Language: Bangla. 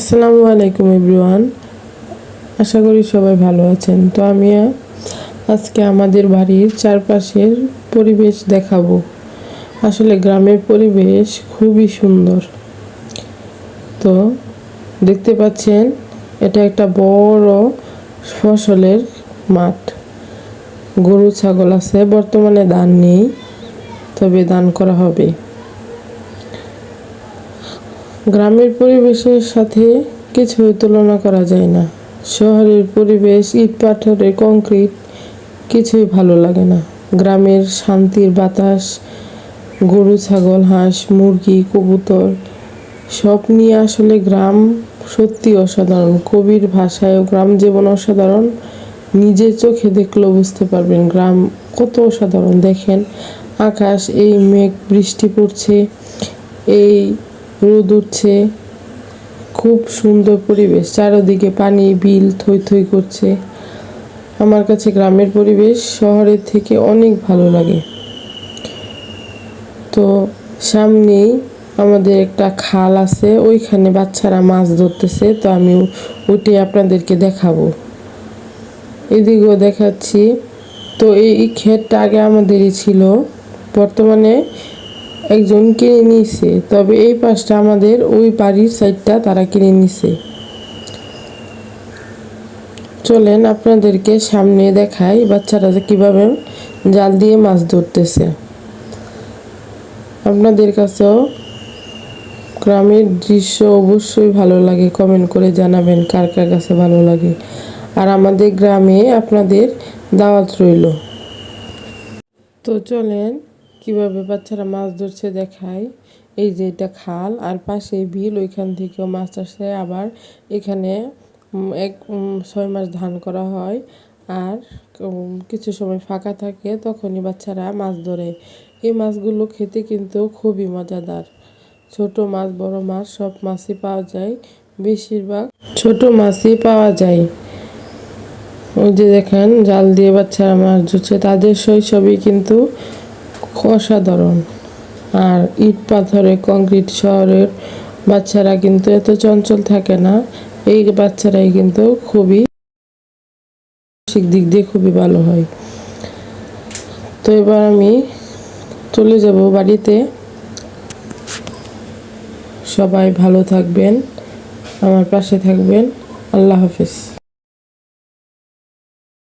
আসসালামু আলাইকুম এভরিওয়ান। আশা করি সবাই ভালো আছেন। তো আমি আজকে আমাদের বাড়ির চারপাশের পরিবেশ দেখাবো। আসলে গ্রামের পরিবেশ খুবই সুন্দর। তো দেখতে পাচ্ছেন, এটা একটা বড় ফসলের মাঠ। গরু, ছাগল আছে, বর্তমানে ধান নেই, তবে দান করা হবে। গ্রামের পরিবেশের সাথে কিছুই তুলনা করা যায় না। শহরের পরিবেশ, ইট পাথরের কংক্রিট, কিছুই ভালো লাগে না। গ্রামের শান্তির বাতাস, গরু, ছাগল, হাঁস, মুরগি, কবুতর, সব নিয়ে আসলে গ্রাম সত্যি অসাধারণ। কবির ভাষায় গ্রাম জীবন অসাধারণ। নিজের চোখে দেখলেও বুঝতে পারবেন গ্রাম কত অসাধারণ। দেখেন, আকাশ, এই মেঘ, বৃষ্টি পড়ছে, এই রোদ উঠছে। খুব সুন্দর পরিবেশ। চারদিকে পানি, বিল থই থই করছে। আমার কাছে গ্রামের পরিবেশ শহরের থেকে অনেক ভালো লাগে। তো সামনেই আমাদের একটা খাল আছে, ওইখানে বাচ্চারা মাছ ধরতেছে। তো আমি ওইটি আপনাদেরকে দেখাবো। এদিকেও দেখাচ্ছি। তো এই ক্ষেতটা আগে আমাদেরই ছিল। বর্তমানে একজন কিনে নিয়েছে তবে এই পাশটা আমাদের ওই বাড়ির সাইডটা তারা কিনে নিছে। চলেন আপনাদেরকে সামনে দেখাই বাচ্চারা কীভাবে জাল দিয়ে মাছ ধরতেছে। আপনাদের কাছেও গ্রামের দৃশ্য অবশ্যই ভালো লাগে, কমেন্ট করে জানাবেন কার কার কাছে ভালো লাগে। আর আমাদের গ্রামে আপনাদের দাওয়াত রইল। তো চলেন কীভাবে বাচ্চারা মাছ ধরছে দেখায় এই যে এটা খাল, আর পাশে বিল, ওইখান থেকেও মাছ আসে। আবার এখানে এক ছয় মাস ধান করা হয়। আর কিছু সময় ফাঁকা থাকে, তখনই বাচ্চারা মাছ ধরে। এই মাছগুলো খেতে কিন্তু খুবই মজাদার। ছোট মাছ, বড় মাছ, সব মাছই পাওয়া যায়। বেশিরভাগ ছোট মাছই পাওয়া যায়। ওই যে দেখেন, জাল দিয়ে বাচ্চারা মাছ ধরছে। তাদের শৈশবই কিন্তু অসাধারণ। আর ইট পাথরে কংক্রিট শহরের বাচ্চারা কিন্তু এত চঞ্চল থাকে না, এই বাচ্চারাই কিন্তু খুবই মানসিক দিক দিয়ে খুবই ভালো হয়। তো এবার আমি চলে যাব বাড়িতে। সবাই ভালো থাকবেন, আমার পাশে থাকবেন। আল্লাহ হাফিজ।